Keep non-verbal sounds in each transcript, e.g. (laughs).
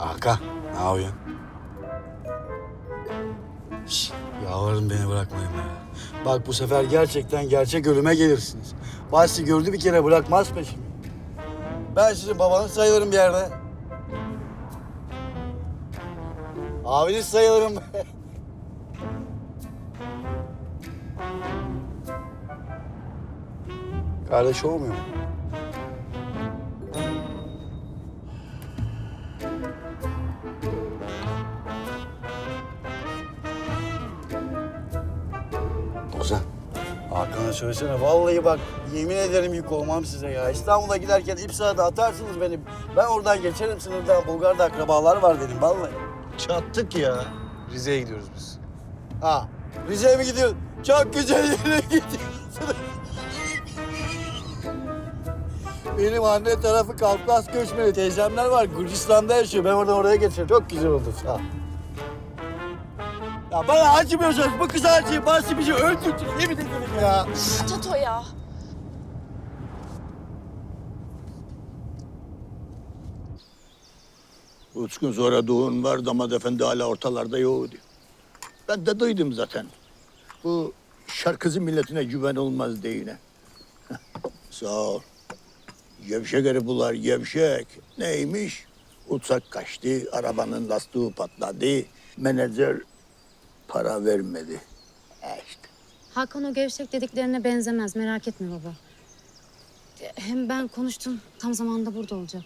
Hakan, ne yapıyorsun? Şş, yalvarırım beni bırakmayın ya. Bak bu sefer gerçekten gerçek ölüme gelirsiniz. Bahsi gördü bir kere bırakmaz peşimi. Ben sizin babanız sayılırım bir yerde. Abiniz sayılırım. Kardeş olmuyor mu? Söylesene. Vallahi bak yemin ederim yük olmam size ya. İstanbul'a giderken İpsa'da atarsınız beni. Ben oradan geçerim sınırdan. Bulgar'da akrabalar var dedim vallahi. Çattık ya. Rize'ye gidiyoruz biz. Ha Rize'ye mi gidiyorsun? Çok güzel yere gidiyorsun. Benim anne tarafı Kafkas göçmeni. Teyzemler var. Gürcistan'da yaşıyor. Ben oradan oraya geçerim. Çok güzel oldu. Sağ ol. Ya bana acımıyorsunuz. Bu kız acıyı. Bahsi bizi öldürdü. Yemin ederim ya. Tato ya. Üç gün sonra düğün var, damat efendi hala ortalarda yok diyor. Ben de duydum zaten. Bu şarkıcı milletine güven olmaz deyine. (laughs) Sağ ol. Gevşek herif bunlar, gevşek. Neymiş? Uçak kaçtı, arabanın lastiği patladı. Menajer para vermedi. E işte. Hakan o gevşek dediklerine benzemez. Merak etme baba. Hem ben konuştum. Tam zamanında burada olacak.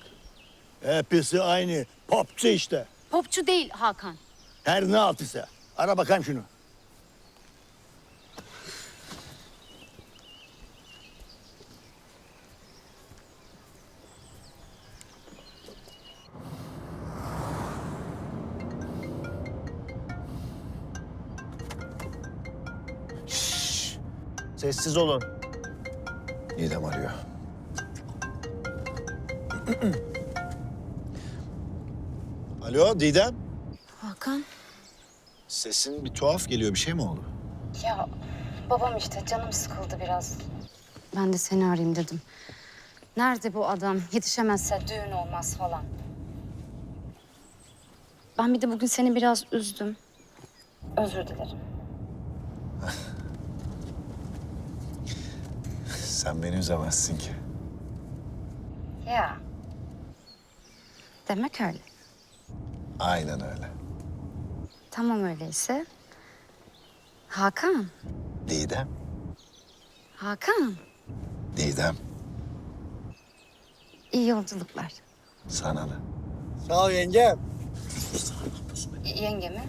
Hepsi aynı. Popçu işte. Popçu değil Hakan. Her ne altısı. Ara bakayım şunu. Sessiz olun. Nidem arıyor. (clears throat) Alo Didem. Hakan? Sesin bir tuhaf geliyor. Bir şey mi oldu? Ya babam işte canım sıkıldı biraz. Ben de seni arayayım dedim. Nerede bu adam? Yetişemezse düğün olmaz falan. Ben bir de bugün seni biraz üzdüm. Özür dilerim. (laughs) Sen beni üzemezsin ki. Ya. Demek öyle. Aynen öyle. Tamam öyleyse. Hakan. Didem. Hakan. Didem. İyi yolculuklar. Sana da. Sağ ol yengem. Yenge mi?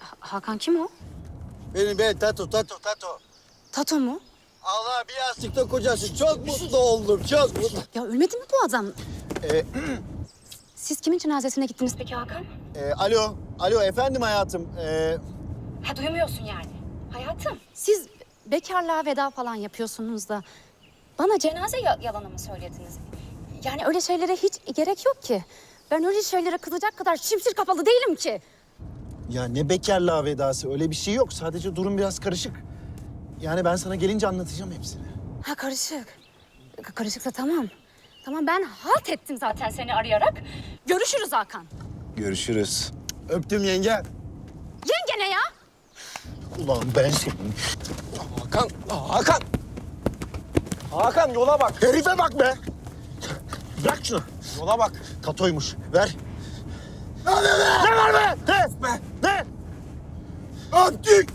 Ha- Hakan kim o? Benim ben Tato, Tato, Tato. Tato mu? Allah bir yastıkta kocası. Çok mutlu oldum, çok mutlu. Ya ölmedi mi bu adam? Ee, Siz kimin cenazesine gittiniz peki Hakan? e, alo. Alo efendim hayatım. Ee, Ha duymuyorsun yani. Hayatım. Siz bekarlığa veda falan yapıyorsunuz da bana cenaze ya- yalanı mı söylediniz? Yani öyle şeylere hiç gerek yok ki. Ben öyle şeylere kızacak kadar şimşir kapalı değilim ki. ya ne bekarlığa vedası öyle bir şey yok. Sadece durum biraz karışık. Yani ben sana gelince anlatacağım hepsini. Ha karışık. Ka- Karışıksa tamam. Tamam ben halt ettim zaten seni arayarak. Görüşürüz Hakan. Görüşürüz. Öptüm yengem. Yenge ne ya? Ulan ben senin. Hakan, Hakan. Hakan yola bak. Herife bak be. Bırak şunu. Yola bak. Tatoymuş. Ver. Ne var be? Ne? Ne? Öptük.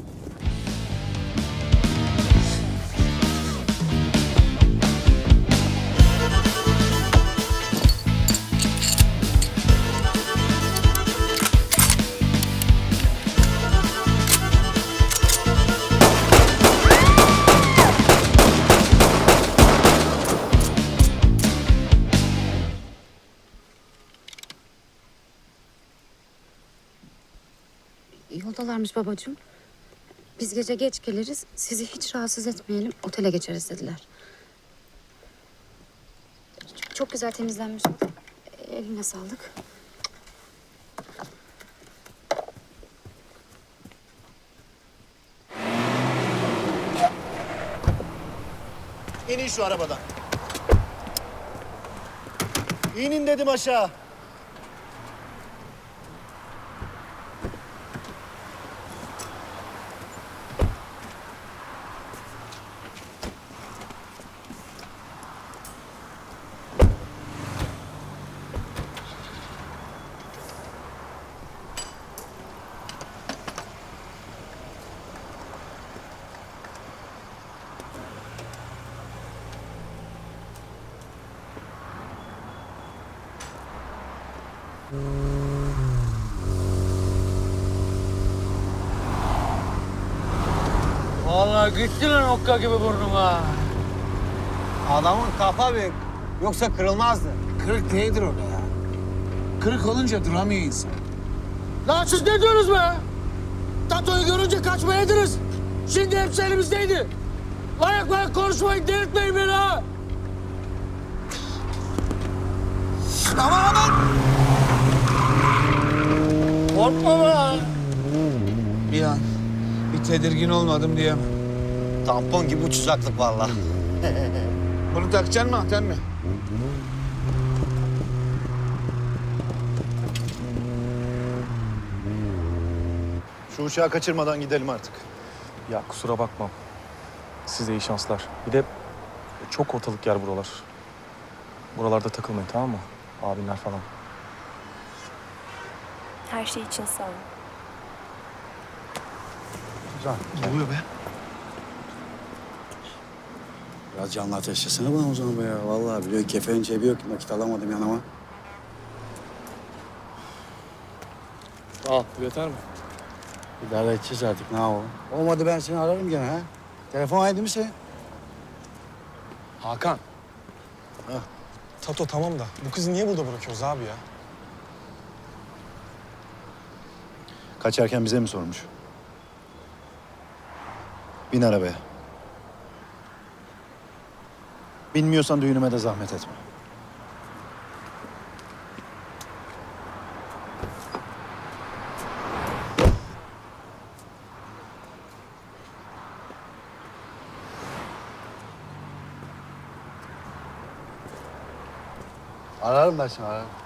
Yoldalarmış babacığım. Biz gece geç geliriz. Sizi hiç rahatsız etmeyelim. Otele geçeriz dediler. Çok, çok güzel temizlenmiş. Eline sağlık. İnin şu arabadan. İnin dedim aşağı. Vallahi gitti lan okka gibi burnuma. Adamın kafa büyük. Yoksa kırılmazdı. Kırık değildir orada ya. Kırık olunca duramıyor insan. Lan siz ne diyorsunuz be? Tatoyu görünce kaçmayaydınız. Şimdi hepsi elimizdeydi. Layak layak konuşmayın, delirtmeyin beni ha. Aman aman! Korkma be! Bir an bir tedirgin olmadım diyemem. Tampon gibi uçacaklık vallahi. (laughs) Bunu takacaksın mı, anten mi? Şu uçağı kaçırmadan gidelim artık. Ya kusura bakma. Size iyi şanslar. Bir de çok ortalık yer buralar. Buralarda takılmayın tamam mı? Abinler falan. Her şey için sağ olun. Ne oluyor be? Biraz canlı ateşlesene bana o zaman be ya. Vallahi biliyor kefenin cebi yok. Nakit alamadım yanıma. Al bu yeter mi? İdare edeceğiz artık ne yapalım. Olmadı ben seni ararım gene ha. Telefon aydı mı senin? Hakan. Tato tamam da bu kızı niye burada bırakıyoruz abi ya? Kaçarken bize mi sormuş? Bin arabaya. Bilmiyorsan düğünüme de zahmet etme. Ararım ben seni ararım.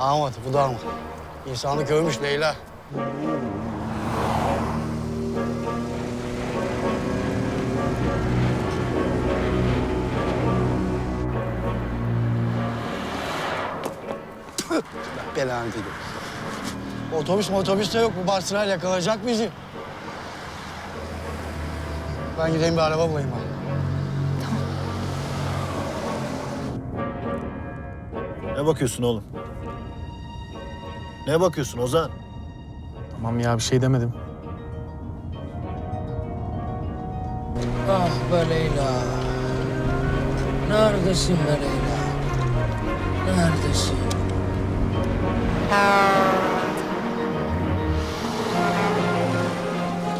Ahmet bu da mı? İnsanlık ölmüş Leyla. Belanı dedi. Otobüs otobüs de yok. Bu Barsırayla yakalayacak bizi. Ben gideyim bir araba bulayım bari. Ne bakıyorsun oğlum? Ne bakıyorsun Ozan? Tamam ya bir şey demedim. Ah be Leyla. Neredesin be Leyla? Neredesin?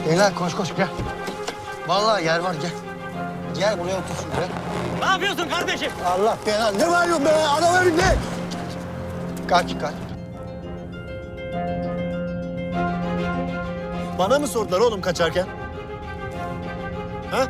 Leyla koş koş gel. Vallahi yer var gel. Gel buraya otur şuraya. Ne yapıyorsun kardeşim? Allah belanı. Ne var be? Adam önünde. Kaç kaç. Bana mı sordular oğlum kaçarken? Ha?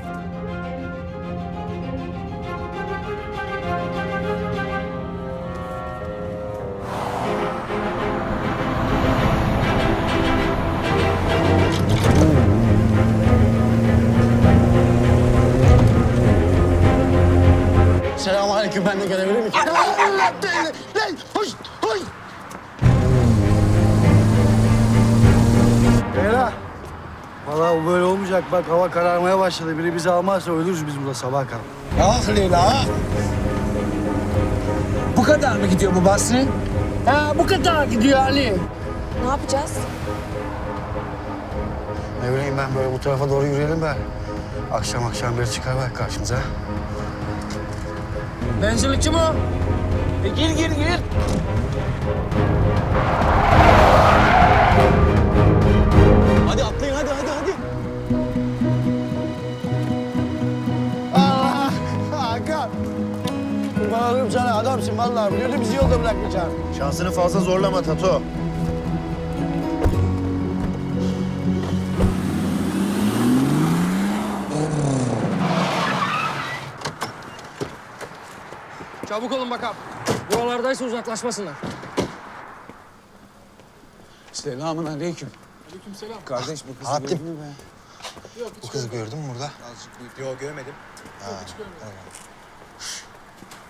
Selamünaleyküm ben de gelebilir miyim? Allah. Lan hoş hoş. Leyla. Vallahi bu böyle olmayacak. Bak hava kararmaya başladı. Biri bizi almazsa ölürüz biz burada sabah kadar. Ah Leyla. Bu kadar mı gidiyor bu Basri? Ha bu kadar gidiyor Ali. Ne yapacağız? Ne bileyim ben böyle bu tarafa doğru yürüyelim be. Akşam akşam biri çıkar bak karşımıza. Benzinlikçi mi o? E gir gir gir. Adamsın vallahi. Biliyordum bizi yolda bırakmayacaksın. Şansını fazla zorlama Tato. Çabuk olun bakalım. Buralardaysa uzaklaşmasınlar. Selamun aleyküm. Kardeş bu kızı gördün mü be? Bu kızı gördün mü burada? Yok görmedim.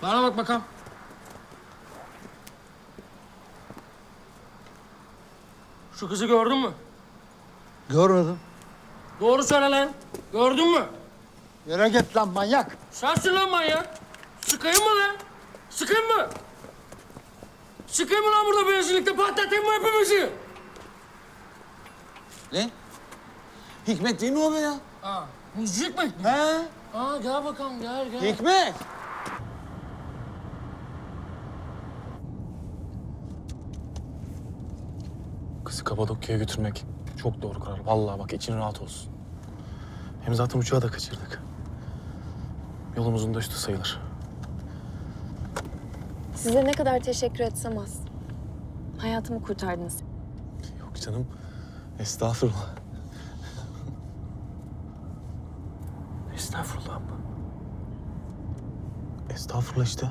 Bana bak bakalım. Şu kızı gördün mü? Görmedim. Doğru söyle lan. Gördün mü? Yere git lan manyak. Sensin lan manyak. Sıkayım mı lan? Sıkayım mı? Sıkayım mı lan burada benzinlikte patlatayım mı hepimizi? Ne? Hikmet değil mi o be ya? Aa, müzik mi? He? Aa gel bakalım gel gel. Hikmet. Kızı Kapadokya'ya götürmek çok doğru karar. Vallahi bak için rahat olsun. Hem zaten uçağı da kaçırdık. Yolumuzun da üstü sayılır. Size ne kadar teşekkür etsem az. Hayatımı kurtardınız. Yok canım. Estağfurullah. Estağfurullah mı? Estağfurullah işte.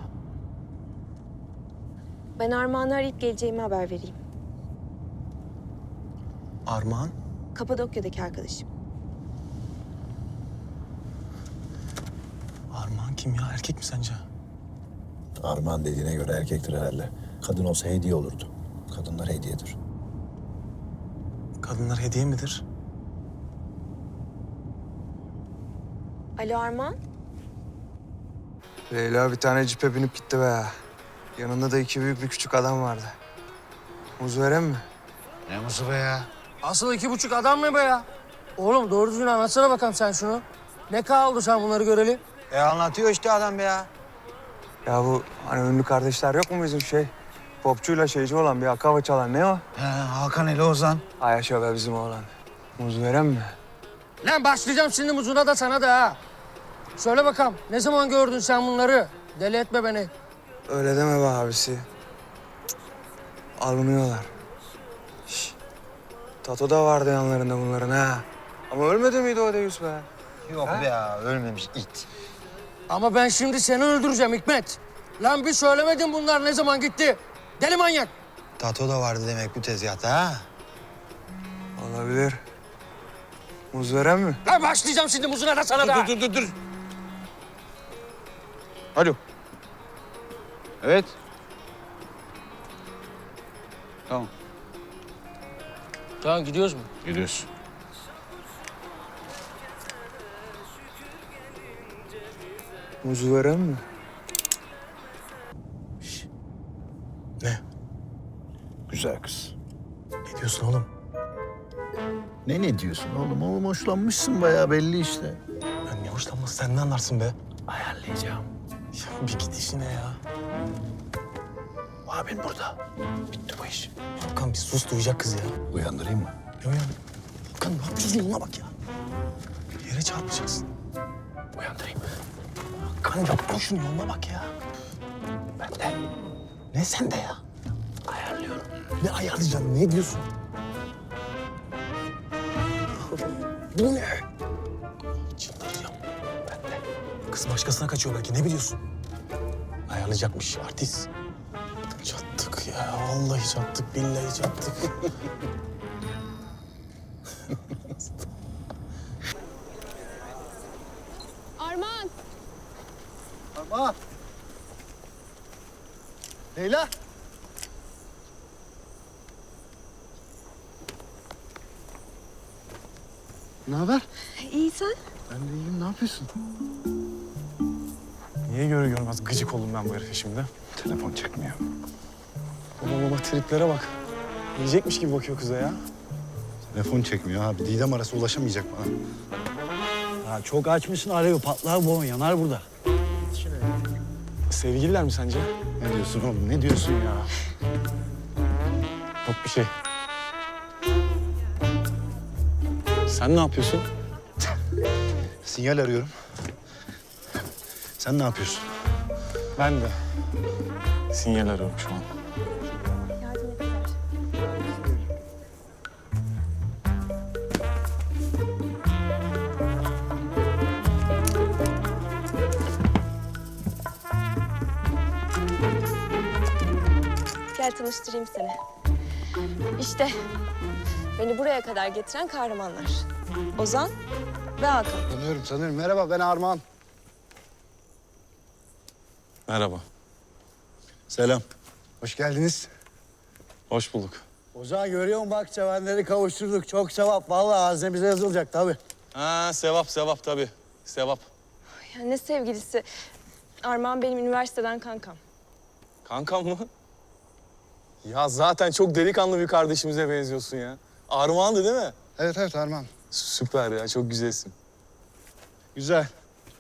Ben Armağan'ı arayıp geleceğimi haber vereyim. Armağan. Kapadokya'daki arkadaşım. Armağan kim ya? Erkek mi sence? Armağan dediğine göre erkektir herhalde. Kadın olsa hediye olurdu. Kadınlar hediyedir. Kadınlar hediye midir? Alo Armağan. Leyla bir tane cipe binip gitti be. Yanında da iki büyük bir küçük adam vardı. Muz veren mi? Ne musu be ya? Asıl iki buçuk adam ne be ya? Oğlum doğru düzgün anlatsana bakalım sen şunu. Ne kaldı sen bunları göreli? E anlatıyor işte adam be ya. Ya bu hani ünlü kardeşler yok mu bizim şey? Popçuyla şeyci olan bir akava çalan ne o? He, Hakan Ali Ozan. Ay yaşa be bizim oğlan. Muz veren mi? Lan başlayacağım şimdi muzuna da sana da ha. Söyle bakalım ne zaman gördün sen bunları? Deli etme beni. Öyle deme be abisi. Cık. Alınıyorlar. Tato da vardı yanlarında bunların ha. Ama ölmedi miydi o Deus be? Yok be ya ölmemiş it. Ama ben şimdi seni öldüreceğim Hikmet. Lan bir söylemedin bunlar ne zaman gitti? Deli manyak. Tato da vardı demek bu tezgahta ha. Olabilir. Muz veren mi? Lan başlayacağım şimdi muzuna da sana da. Dur dur dur. Alo. Evet. Tamam. Tamam gidiyoruz mu? Gidiyoruz. Muz veren mi? Ne? Güzel kız. Ne diyorsun oğlum? Ne ne diyorsun oğlum? Oğlum hoşlanmışsın bayağı belli işte. Ya ne hoşlanması sen ne anlarsın be? Ayarlayacağım. Ya bir git işine ya. Abin burada. Bitti bu iş. Hakan bir sus duyacak kız ya. Uyandırayım mı? Ya uyan. Hakan ne yapıyorsun yoluna bak ya. Yere çarpacaksın. Uyandırayım. Hakan yapma şunu yoluna bak ya. Ben de Ne sen de ya? ayarlıyorum. Ne ayarlayacaksın ne diyorsun? Bu ne? Çıldıracağım. Ben de. Kız başkasına kaçıyor belki ne biliyorsun? Ayarlayacakmış artist. Ya vallahi çattık billahi çattık. Armağan. Ama. Leyla. Ne haber? İyi sen? Ben de iyiyim. Ne yapıyorsun? Niye görür görmez gıcık oldum ben bu herife şimdi? Telefon çekmiyor. Baba baba triplere bak. Yiyecekmiş gibi bakıyor kıza ya. Telefon çekmiyor abi. Didem arası ulaşamayacak bana. Ha, çok açmışsın arıyor. Patlar bu. Yanar burada. Sevgililer mi sence? Ne diyorsun oğlum? Ne diyorsun ya? Yok bir şey. Sen ne yapıyorsun? Sinyal arıyorum. Sen ne yapıyorsun? Ben de. Sinyal arıyorum şu an. Yardım ettiler. Gel tanıştırayım seni. İşte beni buraya kadar getiren kahramanlar. Ozan ve Hakan. Tanıyorum tanıyorum. Merhaba ben Armağan. Merhaba. Selam. Hoş geldiniz. Hoş bulduk. Ozan görüyor musun bak sevenleri kavuşturduk. Çok sevap. Vallahi haznemize yazılacak tabii. Ha sevap sevap tabii. Sevap. Ya ne sevgilisi. Armağan benim üniversiteden kankam. Kankam mı? Ya zaten çok delikanlı bir kardeşimize benziyorsun ya. Armağan'dı değil mi? Evet evet Armağan. Süper ya çok güzelsin. Güzel.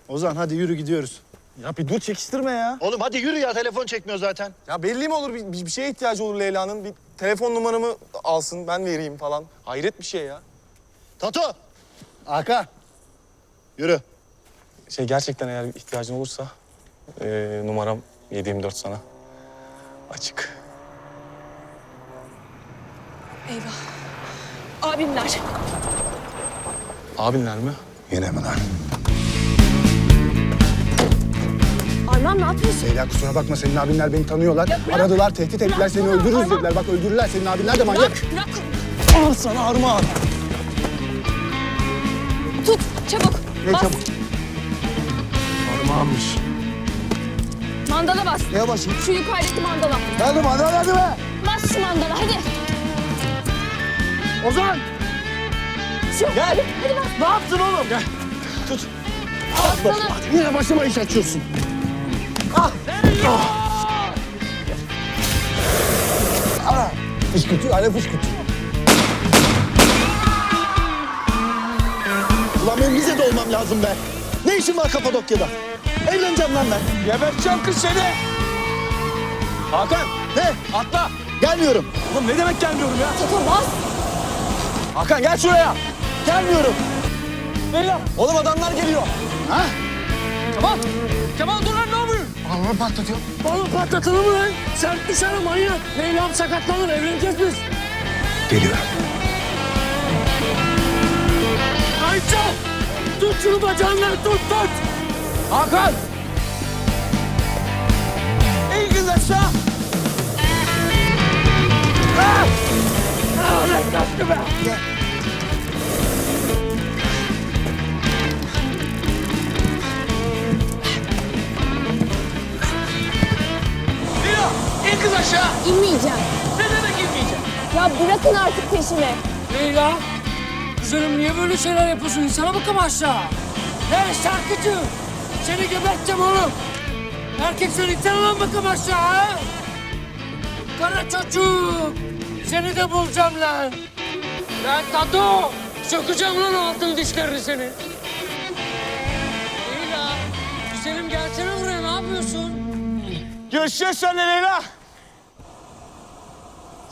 Ozan hadi yürü gidiyoruz. Ya bir dur çekiştirme ya. Oğlum hadi yürü ya telefon çekmiyor zaten. Ya belli mi olur bir, bir şeye ihtiyacı olur Leyla'nın. Bir telefon numaramı alsın ben vereyim falan. Hayret bir şey ya. Tato. Hakan. Yürü. Şey gerçekten eğer ihtiyacın olursa eee, numaram 724 sana. Açık. Eyvah. Abimler. Abinler mi? Yine mi lan? Armağan ne yapıyorsun? Leyla kusura bakma senin abinler beni tanıyorlar. Aradılar, tehdit ettiler, seni öldürürüz dediler. Bak öldürürler, senin abinler de manyak. Bırak. Al sana armağan. Tut çabuk. Ne bas. çabuk? Armağanmış. Mandala bas. Neye basayım? Şu yukarıdaki mandala. Hadi hadi hadi be. Bas şu mandala hadi. Ozan! Şu Gel. Hadi, hadi bas. Ne yaptın oğlum? Gel. Tut. Bassana. Yine başıma iş açıyorsun. Ah! Ah! Fışkırtıyor, alev fışkırtıyor. Ulan benim Rize'de olmam lazım be. Ne işim var Kapadokya'da? Evleneceğim lan ben. Geberteceğim kız seni. Hakan Ne? atla. Gelmiyorum. Oğlum ne demek gelmiyorum ya? Toto bas. Hakan gel şuraya. Gelmiyorum. Leyla. Oğlum adamlar geliyor. Ha? Kemal. Kemal dur lan Balonu patlatıyor. Oğlum patlatalım mı lan? Sen dışarı manyak. Leyla'm sakatlanır evleneceğiz biz. Geliyor. Ayça! Tut şunu bacağından tut tut. Hakan. Kız aşağı. Leyla in kız aşağı. İnmeyeceğim. Ne demek inmeyeceğim? Ya bırakın artık peşimi. Leyla. Güzelim niye böyle şeyler yapıyorsun? İnsana bakama aşağı. Hey şarkıcı. Seni geberteceğim oğlum. Erkek sen insana lan bakam aşağı? Kara çocuk. Seni de bulacağım lan. Lan Tato. Sökeceğim lan altın dişlerini seni. Leyla. Güzelim gelsene buraya ne yapıyorsun? Görüşeceğiz seninle Leyla.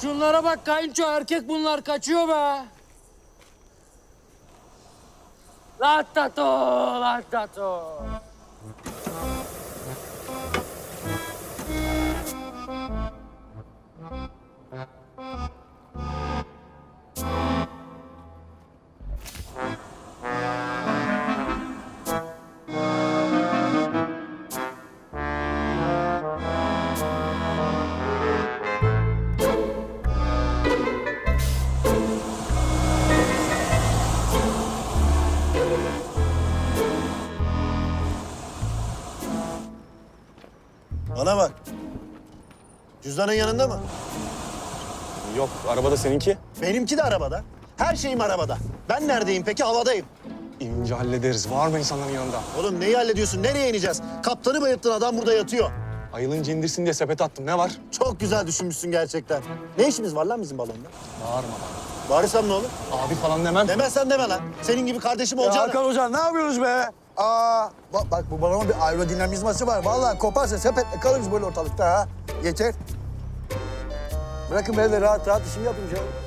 Şunlara bak kayınço erkek bunlar kaçıyor be. La tato, Cüzdanın yanında mı? Yok arabada seninki. Benimki de arabada. Her şeyim arabada. Ben neredeyim peki? Havadayım. İnince hallederiz. Var mı insanların yanında? Oğlum neyi hallediyorsun? Nereye ineceğiz? Kaptanı bayılttın adam burada yatıyor. Ayılınca indirsin diye sepet attım. Ne var? Çok güzel düşünmüşsün gerçekten. Ne işimiz var lan bizim balonda? Bağırma bana. Bağırırsam ne olur? Abi falan demem. Demezsen deme lan. Senin gibi kardeşim Ya olacağını... Hakan Hocam ne yapıyorsunuz be? Aa, bak, bak bu balonun bir aerodinamizması var. Vallahi koparsa sepetle kalırız böyle ortalıkta ha. Yeter. Bırakın beni de rahat rahat işimi yapayım canım.